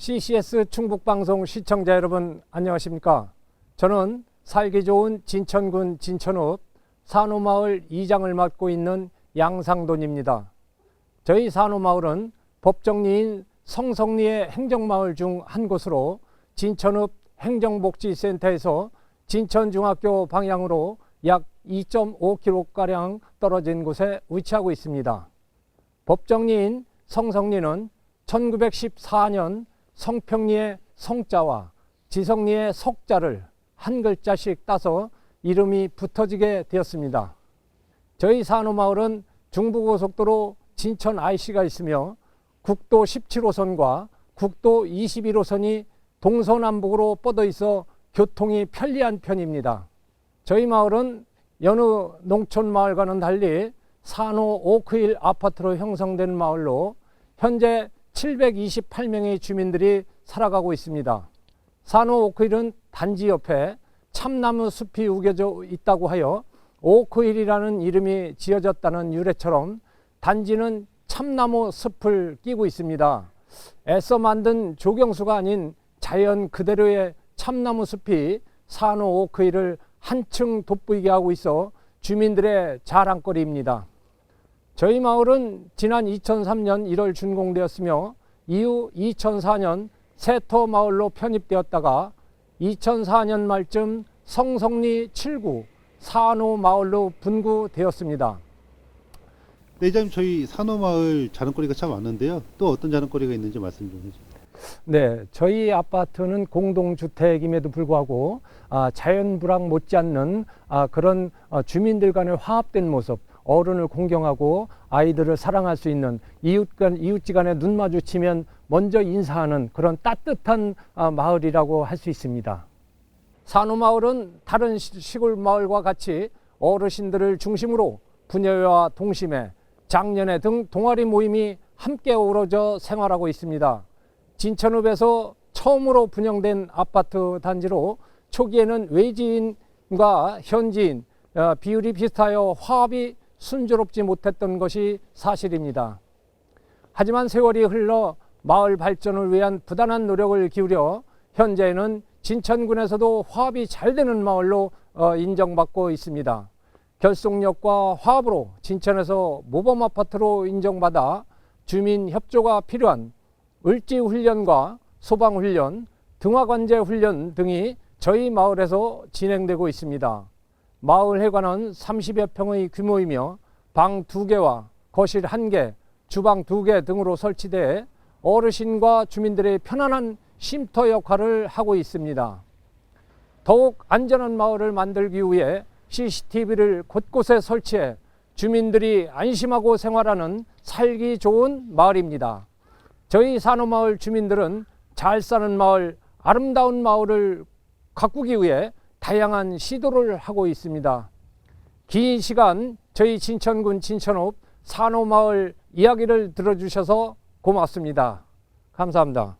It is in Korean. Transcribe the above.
CCS 충북방송 시청자 여러분 안녕하십니까? 저는 살기 좋은 진천군 진천읍 산호마을 이장을 맡고 있는 양상돈입니다. 저희 산호마을은 법정리인 성성리의 행정마을 중 한 곳으로 진천읍 행정복지센터에서 진천중학교 방향으로 약 2.5km가량 떨어진 곳에 위치하고 있습니다. 법정리인 성성리는 1914년 성평리의 성자와 지성리의 석자를 한 글자씩 따서 이름이 붙어지게 되었습니다. 저희 산호마을은 중부고속도로 진천 IC가 있으며 국도 17호선과 국도 21호선이 동서남북으로 뻗어 있어 교통이 편리한 편입니다. 저희 마을은 여느 농촌 마을과는 달리 산호 오크힐 아파트로 형성된 마을로 현재 728명의 주민들이 살아가고 있습니다. 산호 오크힐은 단지 옆에 참나무 숲이 우겨져 있다고 하여 오크힐이라는 이름이 지어졌다는 유래처럼 단지는 참나무 숲을 끼고 있습니다. 애써 만든 조경수가 아닌 자연 그대로의 참나무 숲이 산호 오크힐을 한층 돋보이게 하고 있어 주민들의 자랑거리입니다. 저희 마을은 지난 2003년 1월 준공되었으며 이후 2004년 세터 마을로 편입되었다가 2004년 말쯤 성성리 7구 산호 마을로 분구되었습니다. 네, 이장님 저희 산호 마을 자랑거리가 참 많은데요. 또 어떤 자랑거리가 있는지 말씀 좀 해주세요. 네, 저희 아파트는 공동주택임에도 불구하고 아, 자연 불황 못지않는 아, 그런 어, 주민들 간의 화합된 모습, 어른을 공경하고 아이들을 사랑할 수 있는 이웃간 이웃지간에 눈 마주치면 먼저 인사하는 그런 따뜻한 아, 마을이라고 할 수 있습니다. 산호마을은 다른 시- 시골 마을과 같이 어르신들을 중심으로 부녀와 동심회, 장년회 등 동아리 모임이 함께 어우러져 생활하고 있습니다. 진천읍에서 처음으로 분양된 아파트 단지로 초기에는 외지인과 현지인 어, 비율이 비슷하여 화합이 순조롭지 못했던 것이 사실입니다. 하지만 세월이 흘러 마을 발전을 위한 부단한 노력을 기울여 현재는 진천군에서도 화합이 잘 되는 마을로 어, 인정받고 있습니다. 결속력과 화합으로 진천에서 모범 아파트로 인정받아 주민 협조가 필요한 을지 훈련과 소방 훈련, 등화관제 훈련 등이 저희 마을에서 진행되고 있습니다. 마을 회관은 30여 평의 규모이며 방 2개와 거실 1개, 주방 2개 등으로 설치돼 어르신과 주민들의 편안한 쉼터 역할을 하고 있습니다. 더욱 안전한 마을을 만들기 위해 CCTV를 곳곳에 설치해 주민들이 안심하고 생활하는 살기 좋은 마을입니다. 저희 산호마을 주민들은 잘 사는 마을, 아름다운 마을을 가꾸기 위해 다양한 시도를 하고 있습니다. 긴 시간 저희 진천군 진천읍 산호마을 이야기를 들어주셔서 고맙습니다. 감사합니다.